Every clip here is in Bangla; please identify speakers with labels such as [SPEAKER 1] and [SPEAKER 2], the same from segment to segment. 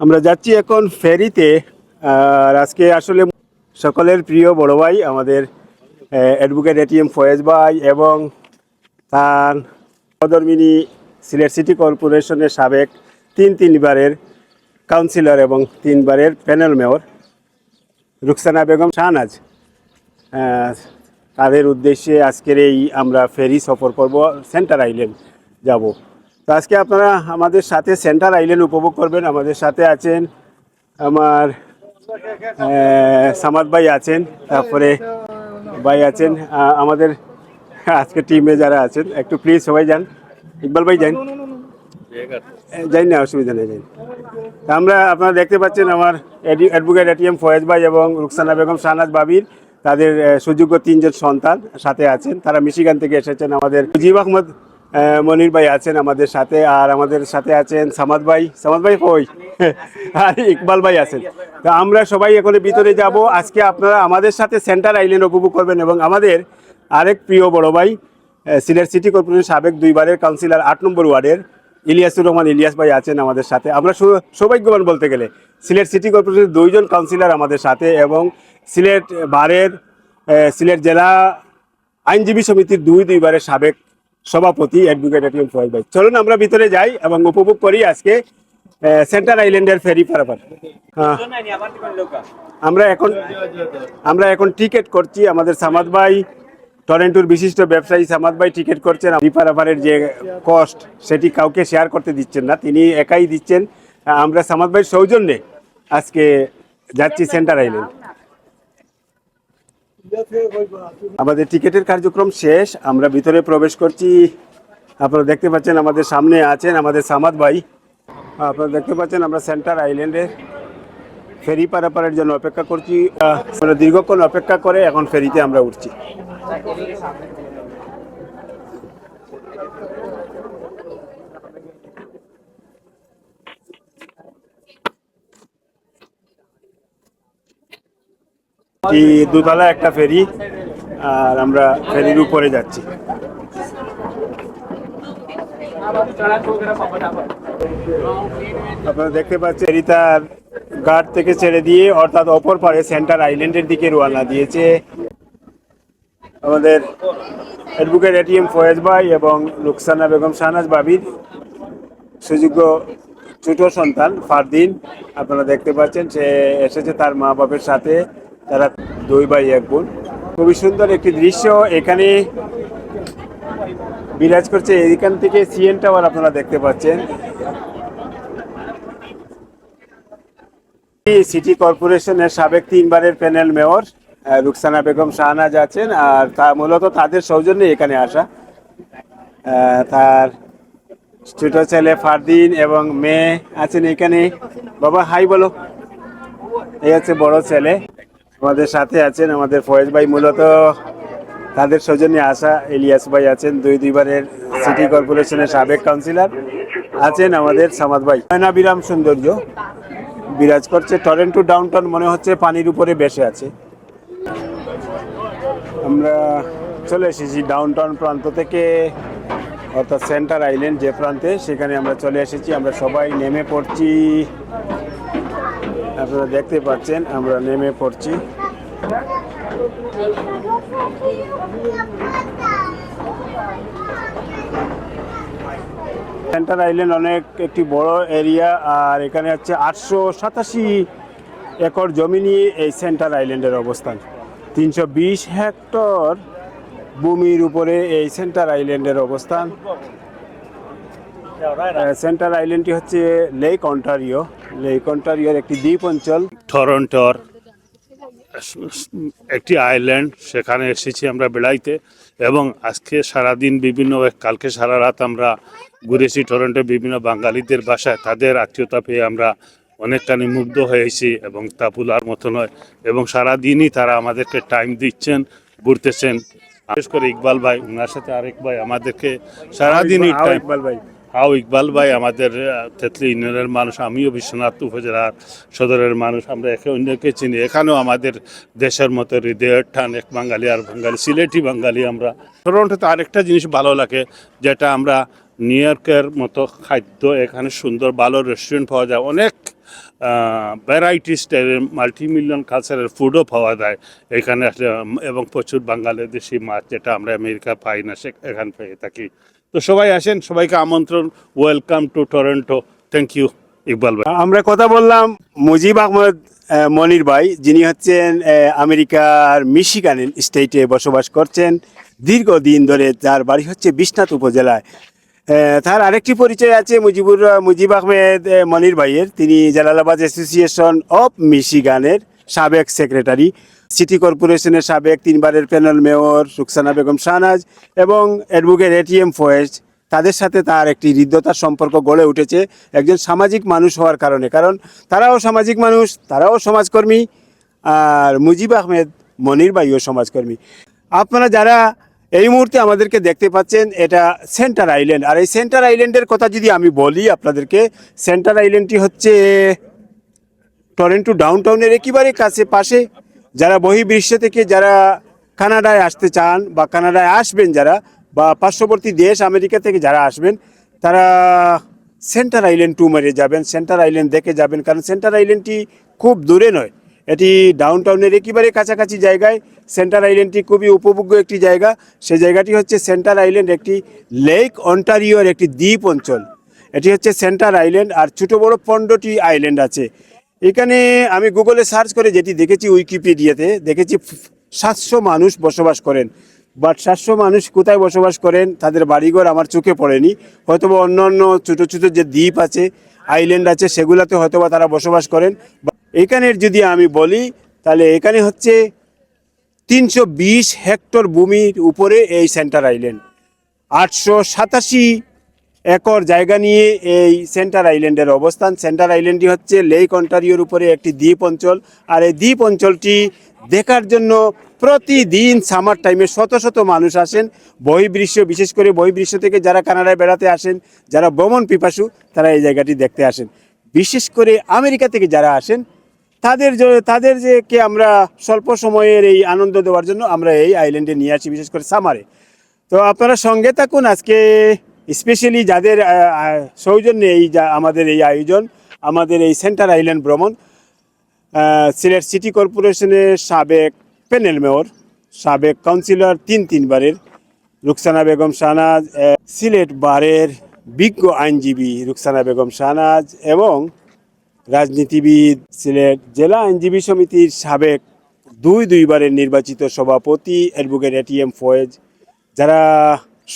[SPEAKER 1] আমরা যাচ্ছি এখন ফেরিতে, আর আজকে আসলে সকলের প্রিয় বড় ভাই আমাদের অ্যাডভোকেট এটিএম ফয়েজ ভাই এবং তার সহধর্মিনী সিলেট সিটি কর্পোরেশনের সাবেক তিন তিনবারের কাউন্সিলর এবং তিনবারের প্যানেল মেয়র রুকসানা বেগম শাহনাজ। তাদের উদ্দেশ্যে আজকের এই আমরা ফেরি সফর করব, সেন্টার আইল্যান্ড যাব। তো আজকে আপনারা আমাদের সাথে সেন্টার আইল্যান্ড উপভোগ করবেন আমাদের সাথে আছেন আমার সামাদ ভাই আছেন তারপরে ভাই আছেন আমাদের আজকে টিমে যারা আছেন একটু প্লিজ সবাই যান। ইকবাল ভাই যান। যাই না অসুবিধা নেই যাই আমরা আপনারা দেখতে পাচ্ছেন আমার অ্যাডভোকেট এটিএম ফয়েজ ভাই এবং রুকসানা বেগম শাহনাজ বাবির তাদের সুযোগ্য তিনজন সন্তান সাথে আছেন। তারা মিশিগান থেকে এসেছেন আমাদের মুজিব আহমদ আহ, মনির ভাই আছেন আমাদের সাথে আর আমাদের সাথে আছেন সামাদ ভাই। সামাদ ভাই কই? আর ইকবাল ভাই আছেন। তো আমরা সবাই এখন ভিতরে যাব। আজকে আপনারা আমাদের সাথে সেন্টার আইল্যান্ড উপভোগ করবেন এবং আমাদের আরেক প্রিয় বড় ভাই সিলেট সিটি কর্পোরেশন সাবেক দুইবারের কাউন্সিলর, আট নম্বর ওয়ার্ডের ইলিয়াসুর রহমান ইলিয়াস ভাই আছেন আমাদের সাথে। আমরা সৌভাগ্যবান বলতে গেলে সিলেট সিটি কর্পোরেশনের দুইজন কাউন্সিলর আমাদের সাথে এবং সিলেট বারের সিলেট জেলা আইনজীবী সমিতির দুই দুইবারের সাবেক সভাপতি অ্যাডভোকেট এটিএম ফয়েজ ভাই। চলুন আমরা ভিতরে যাই এবং উপভোগ করি আজকে আহ, সেন্ট্রাল আইল্যান্ডের ফেরি পারাপার আমরা এখন আমরা এখন টিকিট করছি আমাদের সামাদ ভাই টরেন্টোর বিশিষ্ট ব্যবসায়ী সামাদ ভাই টিকিট করছেন। রিপারাপারের যে কস্ট সেটি কাউকে শেয়ার করতে দিচ্ছেন না তিনি একাই দিচ্ছেন। আমরা সামাদ ভাইয়ের সৌজন্যে আজকে যাচ্ছি সেন্টার আইল্যান্ড আমাদের টিকেটের কার্যক্রম শেষ, আমরা ভিতরে প্রবেশ করছি। আপনারা দেখতে পাচ্ছেন আমাদের সামনে আছেন আমাদের সামাদ ভাই। আপনারা দেখতে পাচ্ছেন আমরা সেন্টার আইল্যান্ডে ফেরি পারাপারের জন্য অপেক্ষা করছি। আমরা দীর্ঘক্ষণ অপেক্ষা করে এখন ফেরিতে আমরা উঠছি। দুতলা একটা ফেরি, আর আমরা ফেরির উপরে যাচ্ছি। আপনারা দেখতে পাচ্ছেন ফেরিতার গার্ড থেকে ছেড়ে দিয়ে অর্থাৎ অপর পারে সেন্টার আইল্যান্ডের দিকে রওনা দিয়েছে আমাদের অ্যাডভোকেট এটিএম ফয়েজ ভাই এবং রুকসানা বেগম শাহনাজ বাবির, সুযোগ্য ছোট সন্তান ফারদিন, আপনারা দেখতে পাচ্ছেন, সে এসেছে তার মা বাবার সাথে। তারা দুই বাই এক বোন। খুবই সুন্দর একটি দৃশ্য। এখানে বিরাজ করছে। এখান থেকে সিএন টাওয়ার আপনারা দেখতে পাচ্ছেন। সিটি কর্পোরেশনের সাবেক তিনবারের প্যানেল মেয়র রুকসানা বেগম শাহনাজ আছেন। আর তা মূলত তাদের সৌজন্যে এখানে আসা। তার ছোট ছেলে ফারদিন এবং মেয়ে আছেন এখানে। বাবা, হাই বলো। এই হচ্ছে বড় ছেলে। আমাদের সাথে আছেন আমাদের ফয়েজ ভাই, মূলত তাদের সৌজন্যে আসা ইলিয়াস ভাই আছেন, দুই দুইবারের সিটি কর্পোরেশনের সাবেক কাউন্সিলর আছেন আমাদের সামাদ ভাই। বিরাম সৌন্দর্য, বিরাজ করছে, টরেন্টো ডাউনটাউন মনে হচ্ছে পানির উপরে বেসে আছে। আমরা চলে এসেছি ডাউনটাউন প্রান্ত থেকে, অর্থাৎ সেন্টার আইল্যান্ড যে প্রান্তে, সেখানে আমরা চলে এসেছি। আমরা সবাই নেমে পড়ছি আপনারা দেখতে পাচ্ছেন, আমরা নেমে পড়ছি। সেন্টার আইল্যান্ড অনেক একটি বড় এরিয়া আর এখানে হচ্ছে আটশো সাতাশি একর জমি নিয়ে এই সেন্টার আইল্যান্ডের অবস্থান। তিনশো বিশ হেক্টর ভূমির উপরে এই সেন্টার আইল্যান্ডের অবস্থান। সেন্টার আইল্যান্ডটি হচ্ছে লেক অন্টারিও। লেক অন্টারিওর একটি দ্বীপ অঞ্চল।
[SPEAKER 2] টরন্টোর একটি আইল্যান্ড সেখানে এসেছি আমরা বেড়াইতে। এবং আজকে সারাদিন বিভিন্ন কালকে সারা রাত আমরা ঘুরেছি টরন্টো বিভিন্ন বাঙালিদের বাসায়। তাদের আত্মীয়তা পেয়ে আমরা অনেকখানি মুগ্ধ হয়েছি এবং তা ভুলার মতো নয়। এবং সারাদিনই তারা আমাদেরকে টাইম দিচ্ছেন ঘুরতেছেন। বিশেষ করে ইকবাল ভাই ওনার সাথে আরেক ভাই আমাদেরকে সারাদিনই টাইম
[SPEAKER 1] ইকবাল ভাই।
[SPEAKER 2] হাও ইকবাল ভাই আমাদের তেতলি ইউনিয়নের মানুষ আমিও বিশ্বনাথ উপজেলার সদরের মানুষ আমরা একে অন্যকে চিনি। এখানেও আমাদের দেশের মতো হৃদয়ের টান এক বাঙালি আর বাঙালি সিলেটি বাঙালি আমরা। টরন্টোতে আরেকটা জিনিস ভালো লাগে যেটা আমরা নিউ ইয়র্কের মতো খাদ্য এখানে সুন্দর ভালো রেস্টুরেন্ট পাওয়া যায়। অনেক ভ্যারাইটি স্টাইলের মাল্টি মিলিয়ন কালচারের ফুডও পাওয়া যায় এখানে আসলে, এবং প্রচুর বাংলাদেশি মাছ যেটা আমরা আমেরিকা পাই না সে এখানে পেয়ে থাকি। তো সবাই আসেন, সবাইকে আমন্ত্রণ welcome to Toronto thank you Iqbal ভাই.
[SPEAKER 1] আমরা কথা বললাম মুজিব আহমদ মনির ভাই, যিনি হচ্ছেন আমেরিকার মিশিগান স্টেটে বসবাস করছেন। দীর্ঘদিন ধরে তার বাড়ি হচ্ছে বিশ্বনাথ উপজেলায়। তার আরেকটি পরিচয় আছে মুজিবুর, মুজিব আহমেদ মনির ভাইয়ের। তিনি জালালাবাদ অ্যাসোসিয়েশন অফ মিশিগানের সাবেক সেক্রেটারি। সিটি কর্পোরেশনের সাবেক তিনবারের প্যানেল মেয়র রুকসানা বেগম শাহনাজ এবং অ্যাডভোকেট এটিএম ফয়েজ, তাদের সাথে তার একটি হৃদ্যতার সম্পর্ক গড়ে উঠেছে একজন সামাজিক মানুষ হওয়ার কারণে। কারণ তারাও সামাজিক মানুষ, তারাও সমাজকর্মী, আর মুজিব আহমেদ মনির ভাইও সমাজকর্মী। আপনারা যারা এই মুহূর্তে আমাদেরকে দেখতে পাচ্ছেন, এটা সেন্টার আইল্যান্ড। আর এই সেন্টার আইল্যান্ডের কথা যদি আমি বলি আপনাদেরকে, সেন্টার আইল্যান্ডটি হচ্ছে টরেন্টো ডাউনটাউনের একেবারে কাছে, পাশে যারা বহির্বিশ্ব থেকে যারা কানাডায় আসতে চান বা কানাডায় আসবেন যারা বা পার্শ্ববর্তী দেশ আমেরিকা থেকে যারা আসবেন, তারা সেন্টার আইল্যান্ড টু মেরে যাবেন, সেন্টার আইল্যান্ড দেখে যাবেন। কারণ সেন্টার আইল্যান্ডটি খুব দূরে নয়। এটি ডাউন টাউনের একেবারে কাছাকাছি জায়গায়। সেন্টার আইল্যান্ডটি খুবই উপভোগ্য একটি জায়গা। সেই জায়গাটি হচ্ছে সেন্টার আইল্যান্ড, একটি লেক অন্টারিওর একটি দ্বীপ অঞ্চল। এটি হচ্ছে সেন্টার আইল্যান্ড আর ছোটো বড় পনেরোটি আইল্যান্ড আছে। এখানে আমি গুগলে সার্চ করে যেটি দেখেছি উইকিপিডিয়াতে দেখেছি সাতশো মানুষ বসবাস করেন। বাট সাতশো মানুষ কোথায় বসবাস করেন, তাদের বাড়িঘর আমার চোখে পড়েনি। হয়তোবা অন্য অন্য ছোটো ছোটো যে দ্বীপ আছে আইল্যান্ড আছে, সেগুলোতে হয়তোবা তারা বসবাস করেন। বা এখানের যদি আমি বলি, তাহলে এখানে হচ্ছে তিনশো বিশ হেক্টর ভূমির উপরে এই সেন্টার আইল্যান্ড আটশো সাতাশি একর জায়গা নিয়ে এই সেন্টার আইল্যান্ডের অবস্থান। সেন্টার আইল্যান্ডটি হচ্ছে লেক অন্টারিওর উপরে একটি দ্বীপ অঞ্চল। আর এই দ্বীপ অঞ্চলটি দেখার জন্য প্রতিদিন সামার টাইমে শত শত মানুষ আসেন। বহির্বিশ্ব, বিশেষ করে বহির্বিশ্ব থেকে যারা কানাডায় বেড়াতে আসেন, যারা ভ্রমণ পিপাসু, তারা এই জায়গাটি দেখতে আসেন। বিশেষ করে আমেরিকা থেকে যারা আসেন, তাদের তাদের যে কে আমরা স্বল্প সময়ের এই আনন্দ দেওয়ার জন্য আমরা এই আইল্যান্ডে নিয়ে আসি, বিশেষ করে সামারে। তো আপনারা সঙ্গে থাকুন আজকে। স্পেশালি যাদের সৌজন্যে এই আমাদের এই আয়োজন, আমাদের এই সেন্টার আইল্যান্ড ভ্রমণ সিলেট সিটি কর্পোরেশনের সাবেক প্যানেল মেয়র, সাবেক কাউন্সিলর তিন তিনবারের, রুকসানা বেগম শাহনাজ সিলেট বারের বিজ্ঞ আইনজীবী রুকসানা বেগম শাহনাজ এবং রাজনীতিবিদ সিলেট জেলা আইনজীবী সমিতির সাবেক দুই দুইবারের নির্বাচিত সভাপতি অ্যাডভোকেট এটিএম ফয়েজ, যারা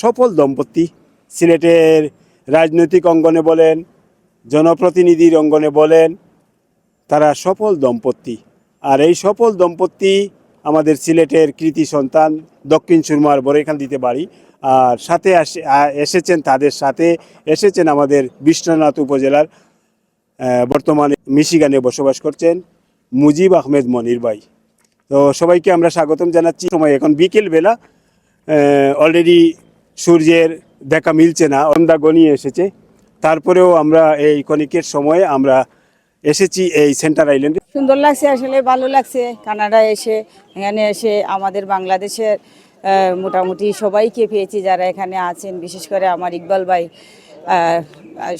[SPEAKER 1] সফল দম্পতি। সিলেটের রাজনৈতিক অঙ্গনে বলেন, জনপ্রতিনিধির অঙ্গনে বলেন, তারা সফল দম্পতি। আর এই সফল দম্পতি আমাদের সিলেটের কৃতি সন্তান দক্ষিণ সুরমার বরেখান দিতে বাড়ি। আর সাথে এসেছেন, তাদের সাথে এসেছেন আমাদের বিশ্বনাথ উপজেলার বর্তমানে মিশিগানে বসবাস করছেন মুজিব আহমেদ মনির ভাই। তো সবাইকে আমরা স্বাগতম জানাচ্ছি। সময় এখন বিকেল বেলা অলরেডি সূর্যের দেখা মিলছে না অন্ধা গনিয়ে এসেছে। তারপরেও আমরা এই ক্ষণিকের সময়ে আমরা এসেছি এই সেন্টার আইল্যান্ডে।
[SPEAKER 3] সুন্দর লাগছে আসলে, ভালো লাগছে। কানাডায় এসে, এখানে এসে আমাদের বাংলাদেশের মোটামুটি সবাইকে পেয়েছি যারা এখানে আছেন। বিশেষ করে আমার ইকবাল ভাই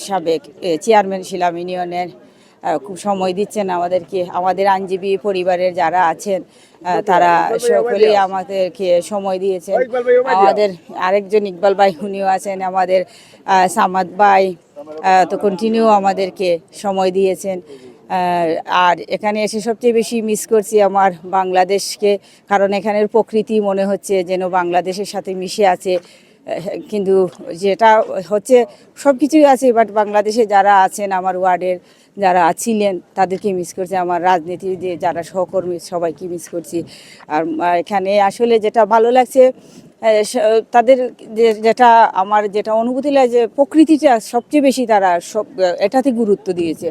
[SPEAKER 3] সাবেক চেয়ারম্যান শিলাম ইউনিয়নের খুব সময় দিচ্ছেন আমাদেরকে আমাদের আইনজীবী পরিবারের যারা আছেন তারা সকলেই আমাদেরকে সময় দিয়েছেন। আমাদের আরেকজন ইকবাল ভাই উনিও আছেন আমাদের সামাদ ভাই তো কন্টিনিউ আমাদেরকে সময় দিয়েছেন। আর এখানে এসে সবচেয়ে বেশি মিস করছি আমার বাংলাদেশকে কারণ এখানের প্রকৃতি মনে হচ্ছে যেন বাংলাদেশের সাথে মিশে আছে। কিন্তু যেটা হচ্ছে সব কিছুই আছে বাট বাংলাদেশে যারা আছেন, আমার ওয়ার্ডের যারা ছিলেন, তাদেরকে মিস করছি। আমার রাজনীতির যে যারা সহকর্মী, সবাইকে মিস করছি। আর এখানে আসলে যেটা ভালো লাগছে তাদের যে- যেটা আমার যেটা অনুভূতি লাগে যে প্রকৃতিটা সবচেয়ে বেশি তারা সব এটাতে গুরুত্ব দিয়েছে।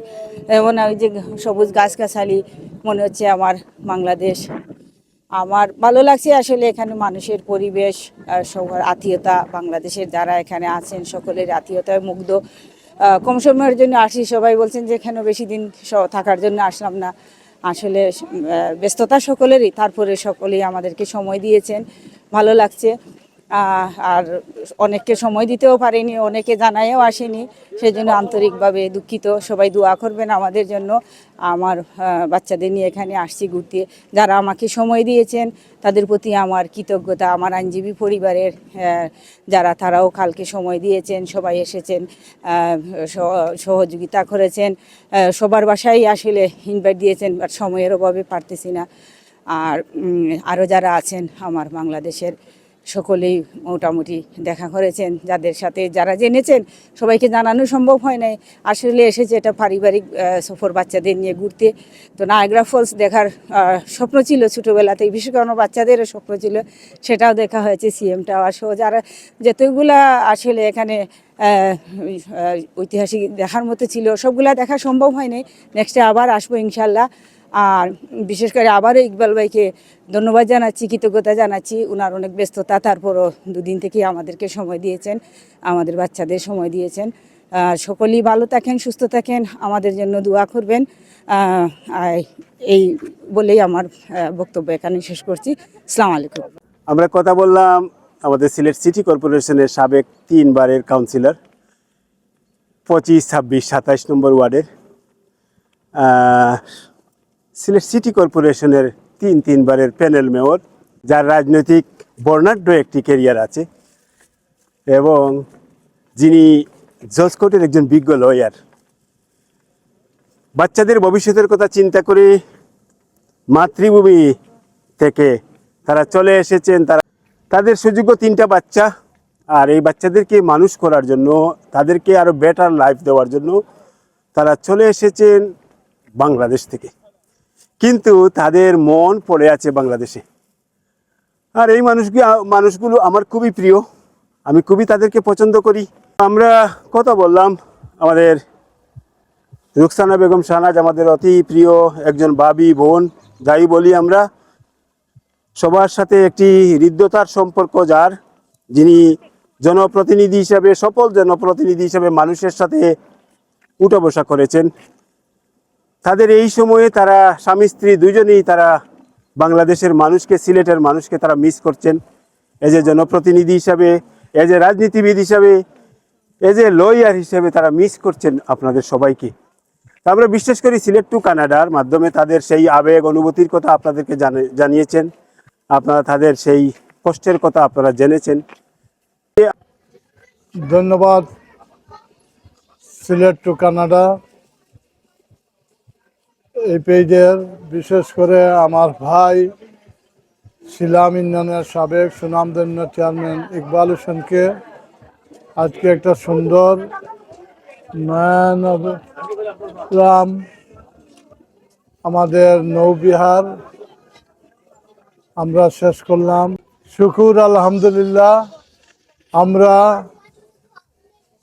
[SPEAKER 3] যেমন ওই যে সবুজ গাছগাছালি মনে হচ্ছে আমার বাংলাদেশ আমার ভালো লাগছে আসলে এখানে মানুষের পরিবেশ সবার আত্মীয়তা, বাংলাদেশের যারা এখানে আছেন সকলের আত্মীয়তায় মুগ্ধ। কম সময়ের জন্য আসি, সবাই বলছেন যে এখানে বেশি দিন থাকার জন্য আসলাম না। আসলে ব্যস্ততা সকলেরই, তারপরে সকলেই আমাদেরকে সময় দিয়েছেন। ভালো লাগছে। আর অনেককে সময় দিতেও পারিনি, অনেকে জানাইও আসেনি। সেই জন্য আন্তরিকভাবে দুঃখিত। সবাই দোয়া করবেন আমাদের জন্য। আমার বাচ্চাদের নিয়ে এখানে আসছি ঘুরতে। যারা আমাকে সময় দিয়েছেন, তাদের প্রতি আমার কৃতজ্ঞতা। আমার আইনজীবী পরিবারের যারা তারাও কালকে সময় দিয়েছেন, সবাই এসেছেন সহ- সহযোগিতা করেছেন। সবার বাসায় আসলে ইনভাইট দিয়েছেন বাট সময়ের অভাবে পারতেছি না। আর আরও যারা আছেন আমার বাংলাদেশের সকলেই মোটামুটি দেখা করেছেন, যাদের সাথে যারা জেনেছেন, সবাইকে জানানো সম্ভব হয় নাই। আসলে এসেছে এটা পারিবারিক সফর বাচ্চাদের নিয়ে ঘুরতে। তো নায়গ্রা ফলস দেখার স্বপ্ন ছিল ছোটোবেলাতেই, বিশেষ করে আমার বাচ্চাদেরও স্বপ্ন ছিল, সেটাও দেখা হয়েছে সিএম টাওয়ার সহ। যারা যতগুলা আসলে এখানে ঐতিহাসিক দেখার মতো ছিল, সবগুলা দেখা সম্ভব হয়নি। নেক্সটে আবার আসব ইনশাল্লাহ। আর বিশেষ করে আবারও ইকবাল ভাইকে ধন্যবাদ জানাচ্ছি, কৃতজ্ঞতা জানাচ্ছি। ওনার অনেক ব্যস্ততা, তারপরও দুদিন থেকে আমাদেরকে সময় দিয়েছেন, আমাদের বাচ্চাদের সময় দিয়েছেন। সকলেই ভালো থাকেন, সুস্থ থাকেন, আমাদের জন্য দোয়া করবেন। এই বলেই আমার বক্তব্য এখানে শেষ করছি। আসসালামু আলাইকুম।
[SPEAKER 1] আমরা কথা বললাম আমাদের সিলেট সিটি কর্পোরেশনের সাবেক তিনবারের কাউন্সিলর, পঁচিশ, ছাব্বিশ, সাতাইশ নম্বর ওয়ার্ডের। সিলেট সিটি কর্পোরেশনের তিন তিনবারের প্যানেল মেয়র, যার রাজনৈতিক বর্ণাঢ্য একটি ক্যারিয়ার আছে। এবং যিনি জজ কোর্টের একজন বিজ্ঞ লয়ার বাচ্চাদের ভবিষ্যতের কথা চিন্তা করে মাতৃভূমি থেকে তারা চলে এসেছেন। তারা তাদের সুযোগ্য তিনটা বাচ্চা। আর এই বাচ্চাদেরকে মানুষ করার জন্য, তাদেরকে আরও বেটার লাইফ দেওয়ার জন্য তারা চলে এসেছেন বাংলাদেশ থেকে। কিন্তু তাদের মন পড়ে আছে বাংলাদেশে। আর এই মানুষগুলো মানুষগুলো আমার খুবই প্রিয়। আমি খুবই তাদেরকে পছন্দ করি। আমরা কথা বললাম আমাদের রুকসানা বেগম শাহনাজ আমাদের অতি প্রিয় একজন বাবি বোন। যাই বলি আমরা, সবার সাথে একটি হৃদ্যতার সম্পর্ক যার, যিনি জনপ্রতিনিধি হিসাবে, সফল জনপ্রতিনিধি হিসাবে মানুষের সাথে উঠা বসা করেছেন। তাদের এই সময়ে তারা স্বামী, স্ত্রী দুজনেই তারা বাংলাদেশের মানুষকে, সিলেটের মানুষকে তারা মিস করছেন। এজ এ জনপ্রতিনিধি হিসাবে এজ এ রাজনীতিবিদ হিসাবে এজ এ লয়ার হিসাবে তারা মিস করছেন আপনাদের সবাইকে। আমরা বিশ্বাস করি সিলেট টু কানাডার মাধ্যমে তাদের সেই আবেগ, অনুভূতির কথা আপনাদেরকে জানে- জানিয়েছেন। আপনারা তাদের সেই কষ্টের কথা আপনারা জেনেছেন।
[SPEAKER 4] ধন্যবাদ সিলেট টু কানাডা। এই পেজের, বিশেষ করে আমার ভাই শিলাম ইউনিয়নের সাবেক সুনামধন্য চেয়ারম্যান ইকবাল হোসেনকে আজকে একটা সুন্দর ম্যান অব রাম আমাদের নৌবিহার আমরা শেষ করলাম। শুকুর, আলহামদুলিল্লাহ। আমরা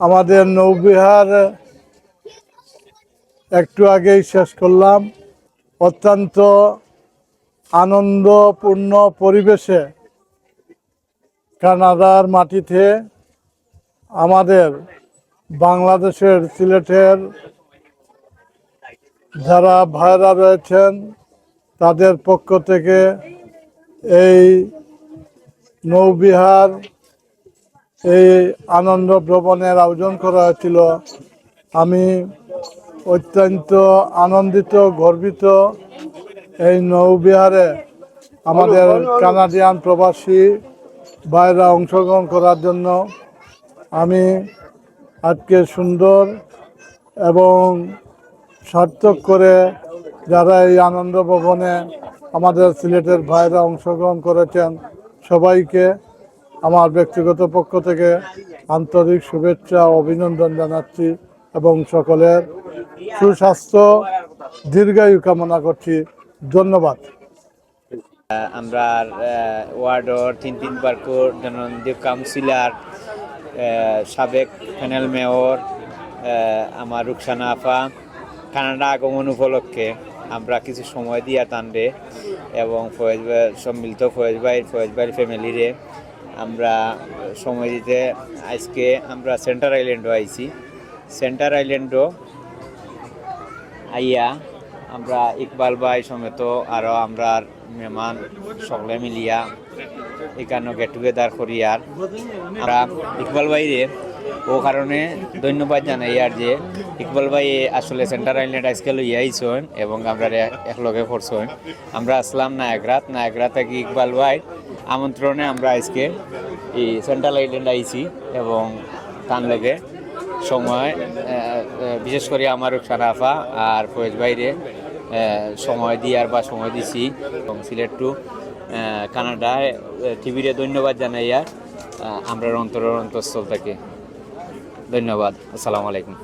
[SPEAKER 4] আমাদের নৌবিহার একটু আগেই শেষ করলাম। অত্যন্ত আনন্দপূর্ণ পরিবেশে কানাডার মাটিতে আমাদের বাংলাদেশের সিলেটের যারা ভাইরা রয়েছেন, তাদের পক্ষ থেকে এই নৌবিহার, এই আনন্দ ভ্রমণের আয়োজন করা হয়েছিল। আমি অত্যন্ত আনন্দিত, গর্বিত এই নৌবিহারে আমাদের কানাডিয়ান প্রবাসী ভাইরা অংশগ্রহণ করার জন্য আমি আজকে সুন্দর এবং সার্থক করে যারা এই আনন্দ ভবনে আমাদের সিলেটের ভাইরা অংশগ্রহণ করেছেন সবাইকে আমার ব্যক্তিগত পক্ষ থেকে আন্তরিক শুভেচ্ছা, অভিনন্দন জানাচ্ছি। এবং সকলের সুস্বাস্থ্য, দীর্ঘায়ু কামনা করছি। ধন্যবাদ।
[SPEAKER 5] আমরা ওয়ার্ডর তিন তিনবার জনদীপ কাউন্সিলার সাবেক প্যানেল মেয়র আমার রুকসানা আফা কানাডা আগমন উপলক্ষে আমরা কিছু সময় দিয়া টানবে এবং ফয়েজ ভাই সম্মিলিত ফয়েজ ভাই, ফয়েজ ভাইয়ের ফ্যামিলিরে আমরা সময় দিতে আজকে আমরা সেন্টার আইল্যান্ডও আইছি। সেন্টার আইল্যান্ডও আইয়া, আমরা ইকবাল ভাই সমেত আরও আমরা মেহমান সকলে মিলিয়া এখানে গেট টুগেদার করি আর। আমরা ইকবাল ভাইরে ও কারণে ধন্যবাদ জানাই আর যে ইকবাল ভাই আসলে সেন্টার আইল্যান্ড আজকে লইয়া এবং আমরা একলগে পড়ছন আমরা আসলাম নায়করাত নায়করাত থেকে ইকবাল ভাই আমন্ত্রণে আমরা আজকে এই সেন্ট্রাল আইল্যান্ড আইছি এবং তার লগে সময় বিশেষ করে আমার সারাফা আর ফয়েজ বাইরে সময় দিয়ার বা সময় দিছি এবং সিলেট টু কানাডায় টিভিরে ধন্যবাদ জানাইয়া আহ, আমরা অন্তরের অন্তঃস্থল থেকে। ধন্যবাদ। আসসালামু আলাইকুম।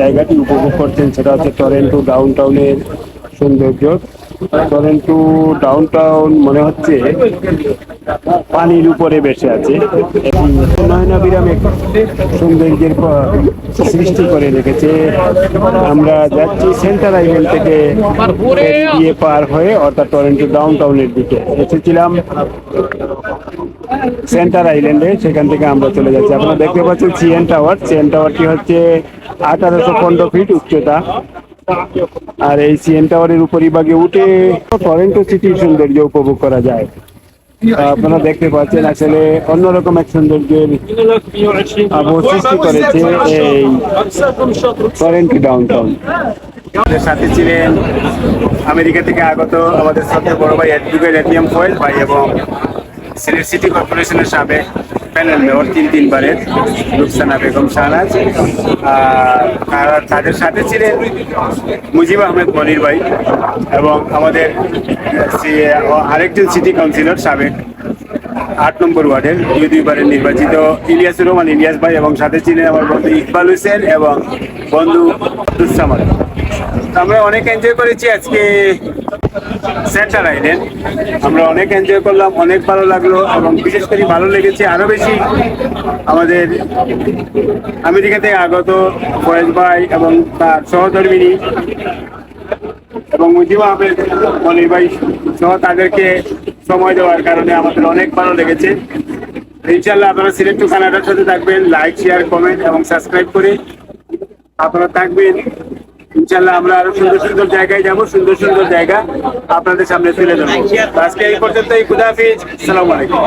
[SPEAKER 1] জায়গাটি উপভোগ করছেন সেটা হচ্ছে টরেন্টো ডাউন টাউনের সৌন্দর্য। টরেন্টো ডাউন টাউন মনে হচ্ছে পানির উপরে বেসে আছে। নয়নাবিরাম এক সৌন্দর্যের সৃষ্টি করে রেখেছে। আমরা যাচ্ছি সেন্টার আইল্যান্ড থেকে দিয়ে পার হয়ে অর্থাৎ টরেন্টো ডাউন টাউনের দিকে এসেছিলাম সেন্টার আইল্যান্ডে সেখান থেকে আমরা চলে যাচ্ছি। আপনারা দেখতে পাচ্ছেন সিএন টাওয়ার সিএন টাওয়ারটি হচ্ছে আঠারোশো পনেরো ফিট উচ্চতা। আর এই সিএন টাওয়ারের উপরিভাগে উঠে টরেন্টো সিটির সৌন্দর্য উপভোগ করা যায়। আপনারা দেখতে পাচ্ছেন আসলে অন্যরকম এক সৌন্দর্যের আবহ সৃষ্টি করেছে এই টরেন্টো ডাউন আমাদের সাথে ছিলেন আমেরিকা থেকে আগত আমাদের সবচেয়ে বড় ভাই অ্যাডভোকেট এটিএম ফয়েল ভাই এবং সিলেট সিটি কর্পোরেশনের সাবেক প্যানেল মেয়র তিন তিনবারের রুকসানা বেগম শাহনাজ আর তাদের সাথে ছিলেন মুজিব আহমেদ মনির ভাই এবং আমাদের আরেকজন সিটি কাউন্সিলর সাবেক আট নম্বর ওয়ার্ডের দুই দুইবারের নির্বাচিত ইলিয়াসুর রহমান, ইলিয়াস ভাই এবং সাথে ছিলেন আমার বন্ধু ইকবাল হোসেন এবং বন্ধু আব্দুস আমরা অনেক এনজয় করেছি আজকে সেন্টার আইল্যান্ড আমরা অনেক এনজয় করলাম, অনেক ভালো লাগল এবং বিশেষ করে ভালো লেগেছে আরও বেশি আমাদের আমেরিকা থেকে আগত ফয়েজ ভাই এবং তার সহধর্মিনী এবং মুজিব আহমেদ, মনির ভাই। তাদেরকে সময় দেওয়ার কারণে আমাদের অনেক ভালো লেগেছে। ইনশাল্লাহ আপনারা সিলেক্ট টু কানাডার সাথে থাকবেন, লাইক, শেয়ার, কমেন্ট এবং সাবস্ক্রাইব করে আপনারা থাকবেন। ইনশাল্লাহ আমরা আরও সুন্দর সুন্দর জায়গায় যাব, সুন্দর সুন্দর জায়গা আপনাদের সামনে তুলে দেবো আজকে এই পর্যন্ত এই সালাম আলাইকুম।